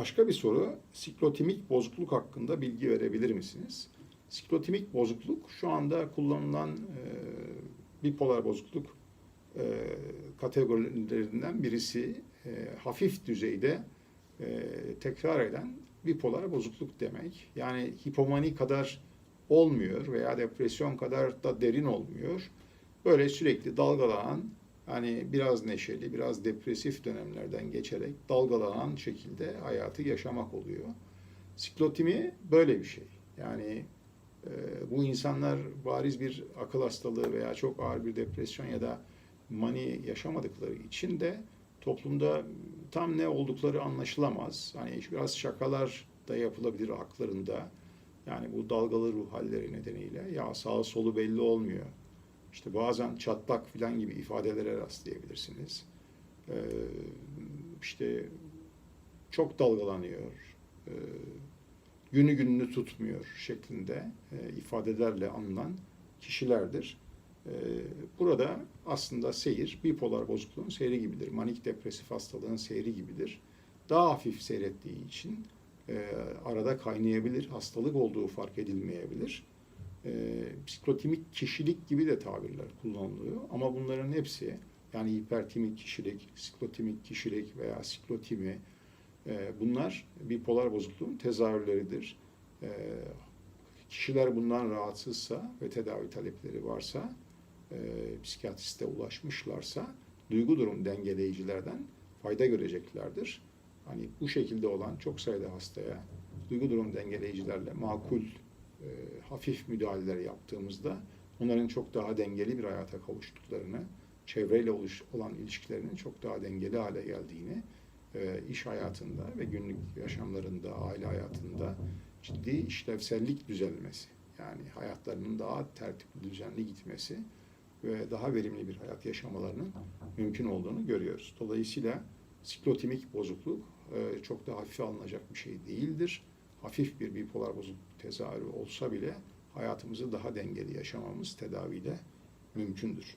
Başka bir soru, siklotimik bozukluk hakkında bilgi verebilir misiniz? Siklotimik bozukluk şu anda kullanılan e, bipolar bozukluk e, kategorilerinden birisi e, hafif düzeyde e, tekrar eden bipolar bozukluk demek. Yani hipomani kadar olmuyor veya depresyon kadar da derin olmuyor. Böyle sürekli dalgalanan, hani biraz neşeli, biraz depresif dönemlerden geçerek dalgalanan şekilde hayatı yaşamak oluyor. Siklotimi böyle bir şey. Yani e, bu insanlar bariz bir akıl hastalığı veya çok ağır bir depresyon ya da mani yaşamadıkları için de toplumda tam ne oldukları anlaşılamaz. Hani biraz şakalar da yapılabilir haklarında. Yani bu dalgalı ruh halleri nedeniyle ya sağı solu belli olmuyor. İşte bazen çatlak falan gibi ifadelere rastlayabilirsiniz. Ee, işte çok dalgalanıyor, ee, günü gününü tutmuyor şeklinde e, ifadelerle anılan kişilerdir. Ee, burada aslında seyir bipolar bozukluğun seyri gibidir. Manik depresif hastalığın seyri gibidir. Daha hafif seyrettiği için e, arada kaynayabilir, hastalık olduğu fark edilmeyebilir. E, psikotimik kişilik gibi de tabirler kullanılıyor. Ama bunların hepsi yani hipertimik kişilik, siklotimik kişilik veya siklotimi e, bunlar bipolar bozukluğun tezahürleridir. E, kişiler bundan rahatsızsa ve tedavi talepleri varsa, e, psikiyatriste ulaşmışlarsa duygu durum dengeleyicilerden fayda göreceklerdir. Hani bu şekilde olan çok sayıda hastaya duygu durum dengeleyicilerle makul, e, hafif müdahaleler yaptığımızda onların çok daha dengeli bir hayata kavuştuklarını, çevreyle oluş, olan ilişkilerinin çok daha dengeli hale geldiğini, e, iş hayatında ve günlük yaşamlarında, aile hayatında ciddi işlevsellik düzelmesi, yani hayatlarının daha tertipli, düzenli gitmesi ve daha verimli bir hayat yaşamalarının mümkün olduğunu görüyoruz. Dolayısıyla siklotimik bozukluk e, çok da hafife alınacak bir şey değildir. Hafif bir bipolar bozukluk tezahürü olsa bile hayatımızı daha dengeli yaşamamız tedaviyle mümkündür.